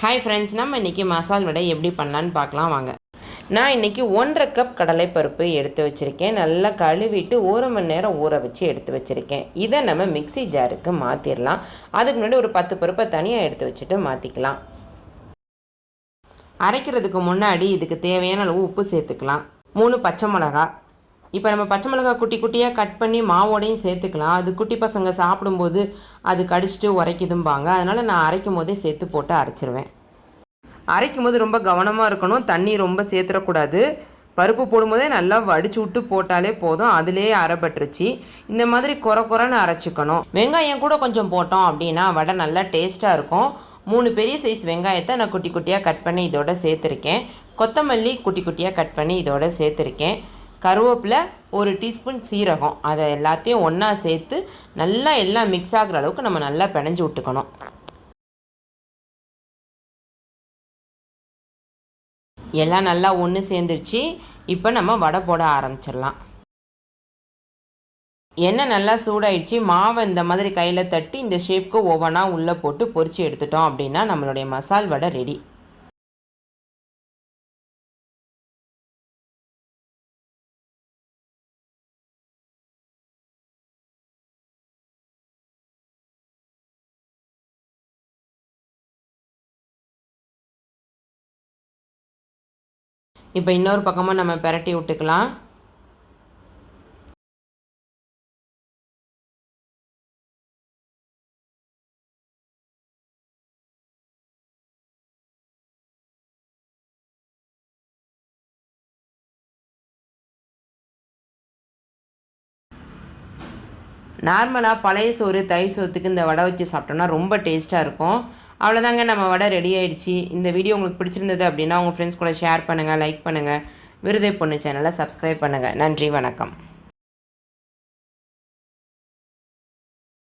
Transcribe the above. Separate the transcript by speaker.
Speaker 1: Hi friends நம்ம இன்றைக்கி மசால் வடை எப்படி பண்ணலான்னு பார்க்கலாம் வாங்க. நான் இன்றைக்கி ஒன்றரை கப் கடலைப்பருப்பு எடுத்து வச்சுருக்கேன். நல்லா கழுவிட்டு ஒரு மணி நேரம் ஊற வச்சு எடுத்து வச்சுருக்கேன். இதை நம்ம மிக்சி ஜாருக்கு மாற்றிடலாம் அதுக்கு முன்னாடி ஒரு பத்து பருப்பை தனியாக எடுத்து வச்சுட்டு மாற்றிக்கலாம் அரைக்கிறதுக்கு முன்னாடி இதுக்கு தேவையான அளவு உப்பு சேர்த்துக்கலாம். மூணு பச்சை மிளகா இப்போ நம்ம பச்சை மிளகா குட்டி குட்டியாக கட் பண்ணி மாவோடையும் சேர்த்துக்கலாம். அது குட்டி பசங்க சாப்பிடும்போது அது கடிச்சிட்டு உரைக்குதும்பாங்க. அதனால் நான் அரைக்கும் போதே சேர்த்து போட்டு அரைச்சிருவேன். அரைக்கும் போது ரொம்ப கவனமாக இருக்கணும். தண்ணி ரொம்ப சேர்த்துடக்கூடாது பருப்பு போடும்போதே நல்லா வடிச்சு விட்டு போட்டாலே போதும். அதுலேயே அரைப்பட்டுருச்சு இந்த மாதிரி குறை குறைன்னு அரைச்சிக்கணும். வெங்காயம் கூட கொஞ்சம் போட்டோம் அப்படின்னா வடை நல்லா டேஸ்ட்டாக இருக்கும். மூணு பெரிய சைஸ் வெங்காயத்தை நான் குட்டி குட்டியாக கட் பண்ணி இதோட சேர்த்துருக்கேன். கொத்தமல்லி குட்டி குட்டியாக கட் பண்ணி இதோட சேர்த்துருக்கேன். கருவேப்பிலை ஒரு டீஸ்பூன் சீரகம். அதை எல்லாத்தையும் ஒன்றா சேர்த்து நல்லா எல்லாம் மிக்ஸ் ஆகுற அளவுக்கு நம்ம நல்லா பிணைஞ்சு விட்டுக்கணும். எல்லாம் நல்லா ஒன்று சேர்ந்துருச்சு. இப்போ நம்ம வடை போட ஆரம்பிச்சிடலாம். எண்ணெய் நல்லா சூடாயிடுச்சு. மாவை இந்த மாதிரி கையில் தட்டி இந்த ஷேப்க்கு ஒவ்வொன்றா உள்ளே போட்டு பொறிச்சு எடுத்துட்டோம் அப்படின்னா நம்மளுடைய மசால் வடை ரெடி இப்போ இன்னொரு பக்கமாக நம்ம பெரட்டி விட்டுக்கலாம். நார்மலாக பழைய சோறு தயிர் சோத்துக்கு இந்த வடை வச்சு சாப்பிட்டோம்னா ரொம்ப டேஸ்ட்டாக இருக்கும். அவ்வளோதாங்க நம்ம வடை ரெடி ஆயிடுச்சு. இந்த வீடியோ உங்களுக்கு பிடிச்சிருந்தது அப்படின்னா உங்கள் ஃப்ரெண்ட்ஸ் கூட ஷேர் பண்ணுங்கள் லைக் பண்ணுங்கள் விருதை பொண்ணு சேனலை சப்ஸ்கிரைப் பண்ணுங்கள் நன்றி வணக்கம்.